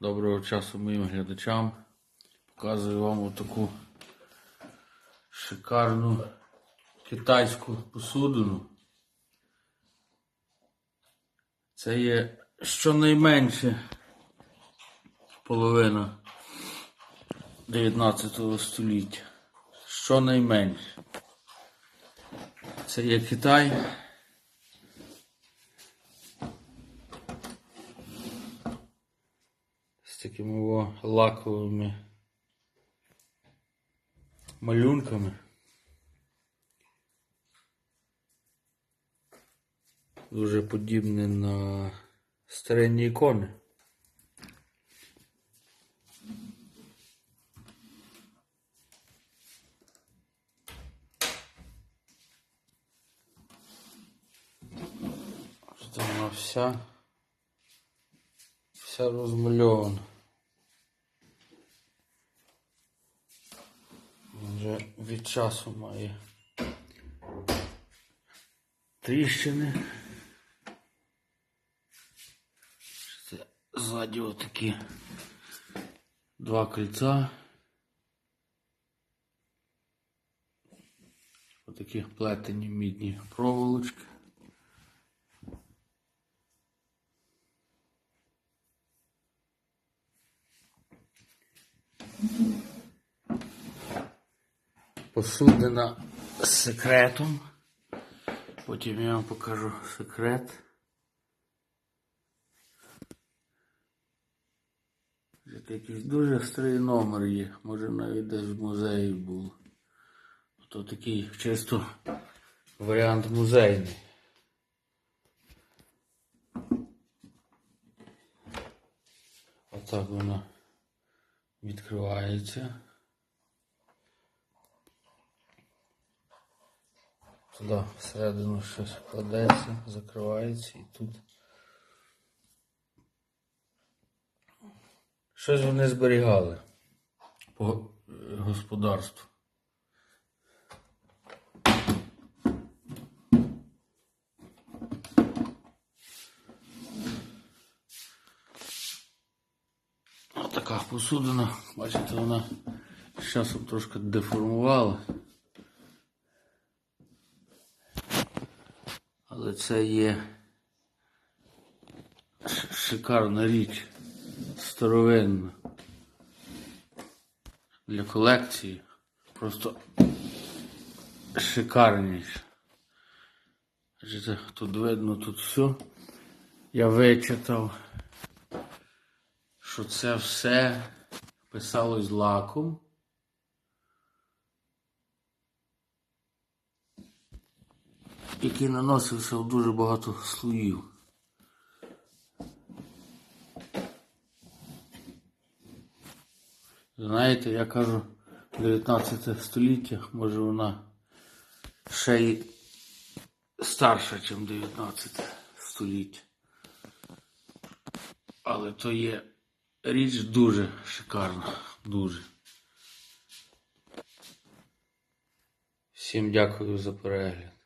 Доброго часу моїм глядачам. Показую вам отаку шикарну китайську посудину. Це є щонайменше половина 19 століття. Щонайменше. Це є Китай. Такими о, лаковими малюнками. Дуже подібне на старинні ікони. Вся вся розмальована. Вже від часу має тріщини. Це ззаді отакі два кольця. Отакі плетені мідні проволочки. Посудина з секретом. Потім я вам покажу секрет. Це якийсь дуже старий номер є. Може навіть десь в музеї був. То такий чисто варіант музейний. Отак воно відкривається. Туди всередину щось кладеться, закривається і тут. Щось вони зберігали по е, господарству. Отака посудина, бачите, вона з часом трошки деформувала. Але це є шикарна річ, старовинна. Для колекції. Просто шикарніше. Тут видно, тут все. Я вичитав, що це все писалось лаком. Який наносився в дуже багато слоїв. Знаєте, я кажу 19 століття, може вона ще й старша, ніж 19 століття. Але то є річ дуже шикарна, дуже. Всім дякую за перегляд.